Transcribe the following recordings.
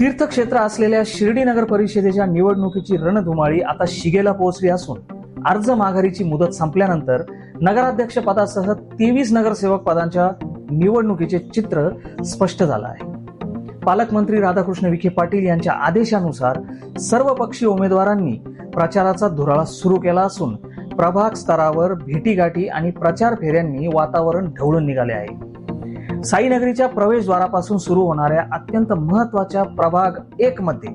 तीर्थक्षेत्र असलेल्या शिर्डी नगर परिषदेच्या निवडणुकीची रणधुमाळी आता शिगेला पोहोचली असून अर्ज माघारीची मुदत संपल्यानंतर नगराध्यक्ष पदासह तेवीस नगरसेवक पदांच्या निवडणुकीचे चित्र स्पष्ट झालं आहे. पालकमंत्री राधाकृष्ण विखे पाटील यांच्या आदेशानुसार सर्व पक्षी उमेदवारांनी प्रचाराचा धुराळा सुरू केला असून प्रभाग स्तरावर भेटीगाठी आणि प्रचार फेऱ्यांनी वातावरण ढवळून निघाले आहे. साईनगरीच्या प्रवेशद्वारापासून सुरू होणाऱ्या अत्यंत महत्त्वाच्या प्रभाग एक मध्ये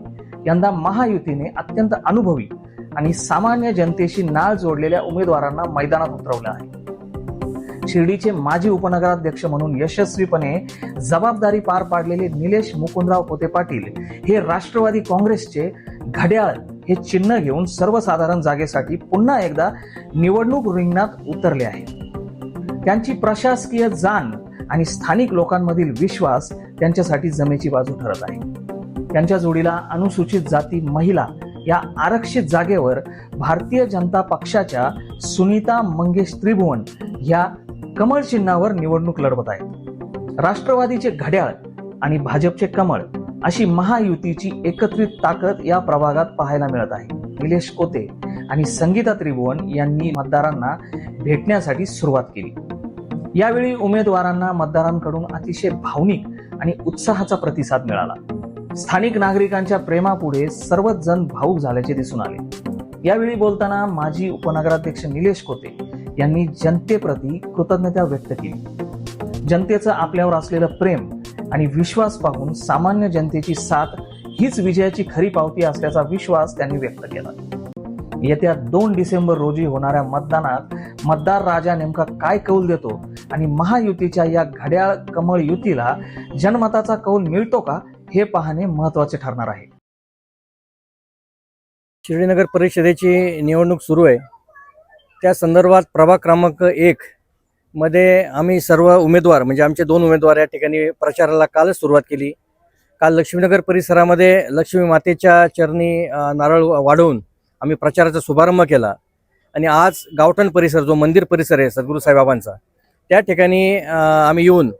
यंदा महायुतीने अत्यंत अनुभवी आणि सामान्य जनतेशी नाळ जोडलेल्या उमेदवारांना मैदानात उतरवलं आहे. शिर्डीचे माजी उपनगराध्यक्ष म्हणून यशस्वीपणे जबाबदारी पार पाडलेले निलेश मुकुंदराव पोते पाटील हे राष्ट्रवादी काँग्रेसचे घड्याळ हे चिन्ह घेऊन सर्वसाधारण जागेसाठी पुन्हा एकदा निवडणूक रिंगणात उतरले आहे त्यांची प्रशासकीय जाण आणि स्थानिक लोकांमधील विश्वास त्यांच्यासाठी जमेची बाजू ठरत आहे. त्यांच्या जोडीला अनुसूचित जाती महिला या आरक्षित जागेवर भारतीय जनता पक्षाच्या सुनीता मंगेश त्रिभुवन या कमळ चिन्हावर निवडणूक लढवत आहेत. राष्ट्रवादीचे घड्याळ आणि भाजपचे कमळ अशी महायुतीची एकत्रित ताकद या प्रभागात पाहायला मिळत आहे. निलेश कोते आणि संगीता त्रिभुवन यांनी मतदारांना भेटण्यासाठी सुरुवात केली. यावेळी उमेदवारांना मतदारांकडून अतिशय भावनिक आणि उत्साहाचा प्रतिसाद मिळाला. स्थानिक नागरिकांच्या प्रेमापुढे सर्वच जण भाऊक झाल्याचे दिसून आले. यावेळी बोलताना माजी उपनगराध्यक्ष निलेश कोते यांनी जनतेप्रती कृतज्ञता व्यक्त केली. जनतेचं आपल्यावर असलेलं प्रेम आणि विश्वास पाहून सामान्य जनतेची साथ हीच विजयाची खरी पावती असल्याचा विश्वास त्यांनी व्यक्त केला. येत्या दोन डिसेंबर रोजी होणाऱ्या मतदानात मतदार राजा नेमका काय कौल देतो आणि महायुतीच्या या घड्याळ कमळ युतीला जनमताचा कौल मिळतो का हे पाहणे महत्त्वाचे ठरणार आहे. श्रीनगर परिषदेची निवडणूक सुरू आहे. त्या संदर्भात प्रभाग क्रमांक एक मध्ये आम्ही सर्व उमेदवार म्हणजे आमचे दोन उमेदवार या ठिकाणी प्रचाराला कालच सुरुवात केली. काल लक्ष्मीनगर परिसरामध्ये लक्ष्मी मातेच्या चरणी नारळ वाढवून आम्ही प्रचाराचा शुभारंभ केला. आणि आज गावठण परिसर जो मंदिर परिसर आहे सद्गुरू साईबाबांचा त्या ठिकाणी आम्ही येऊन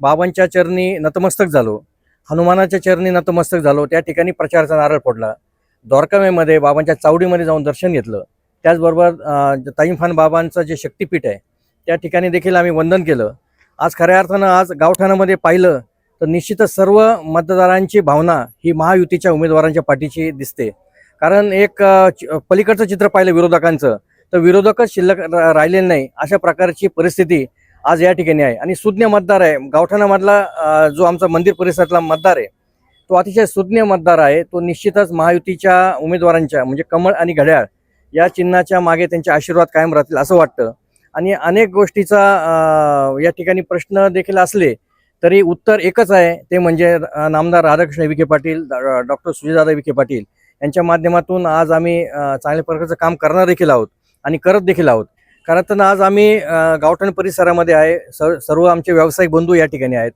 बाबांच्या चरणी नतमस्तक झालो. हनुमानाच्या चरणी नतमस्तक झालो. त्या ठिकाणी प्रचाराचा नारळ फोडला. द्वारकामेमध्ये बाबांच्या चावडीमध्ये जाऊन दर्शन घेतलं. त्याचबरोबर ताईमफान ताईमखान बाबांचं जे शक्तिपीठ आहे त्या ठिकाणी देखील आम्ही वंदन केलं. आज खऱ्या अर्थानं आज गावठाणामध्ये पाहिलं तर निश्चितच सर्व मतदारांची भावना ही महायुतीच्या उमेदवारांच्या पाठीची दिसते. कारण एक पलीकडचं चित्र पाहिलं विरोधकांचं तर विरोधकच शिल्लक राहिलेलं राहिलेले नाही. अशा प्रकारची परिस्थिती आज या ठिकाणी आहे. आणि सुज्ञ मतदार आहे. गावठाणामधला जो आमचा मंदिर परिसरातला मतदार आहे तो अतिशय सुज्ञ मतदार आहे. तो निश्चितच महायुतीच्या उमेदवारांच्या म्हणजे कमळ आणि घड्याळ या चिन्हाच्या मागे त्यांचे आशीर्वाद कायम राहतील असं वाटतं. आणि अनेक गोष्टीचा या ठिकाणी प्रश्न देखील असले तरी उत्तर एकच आहे. ते म्हणजे नामदार राधाकृष्ण विखे पाटील डॉक्टर सुजयदादा विखे पाटील. यांच्या माध्यमातून आज आम्ही चांगल्या प्रकारचं काम करणार देखील आहोत आणि करत देखील आहोत. कारण तर आज आम्ही गावठण परिसरामध्ये आहे. सर सर्व आमचे व्यावसायिक बंधू या ठिकाणी आहेत.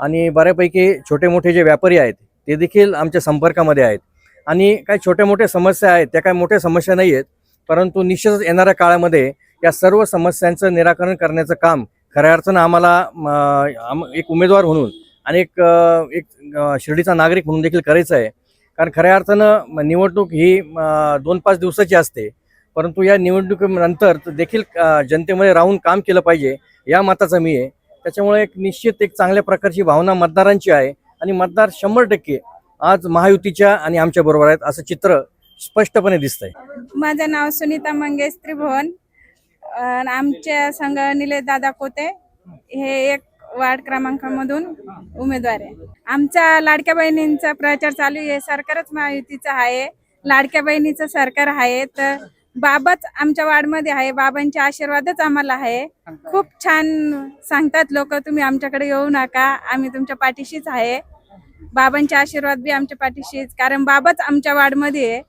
आणि बऱ्यापैकी छोटे मोठे जे व्यापारी आहेत ते देखील आमच्या संपर्कामध्ये आहेत. आणि काही छोट्या मोठ्या समस्या आहेत त्या काही मोठ्या समस्या नाही आहेत. परंतु निश्चितच येणाऱ्या काळामध्ये या सर्व समस्यांचं निराकरण करण्याचं काम खऱ्या अर्थानं आम्हाला आम- एक उमेदवार म्हणून आणि एक एक शिर्डीचा नागरिक म्हणून देखील करायचं आहे. कारण खऱ्या अर्थानं निवडणूक ही दोन पाच दिवसाची असते. परंतु या निवडणुकीनंतर देखील जनतेमध्ये राहून काम केलं पाहिजे या मताचा मी आहे. त्याच्यामुळे एक निश्चित एक चांगल्या प्रकारची भावना मतदारांची आहे. आणि मतदार शंभर टक्के आज महायुतीच्या आणि आमच्या बरोबर आहेत असं चित्र स्पष्टपणे दिसतंय. माझं नाव सुनीता मंगेश त्रिभुवन. आमच्या संघ निलेश दादा कोते. हे एक वार्ड क्रमांकामधून उमेदवार आहे. आमच्या लाडक्या बहिणींचा प्रचार चालू आहे. सरकारच महायुतीचा आहे. लाडक्या बहिणीचं सरकार आहे. तर बाबाच आमच्या वार्डमध्ये आहे. बाबांचे आशीर्वादच आम्हाला आहे. खूप छान सांगतात लोक तुम्ही आमच्याकडे येऊ नका. आम्ही तुमच्या पाठीशीच आहे. बाबांचे आशीर्वाद बी आमच्या पाठीशीच. कारण बाबाच आमच्या वार्डमध्ये आहे.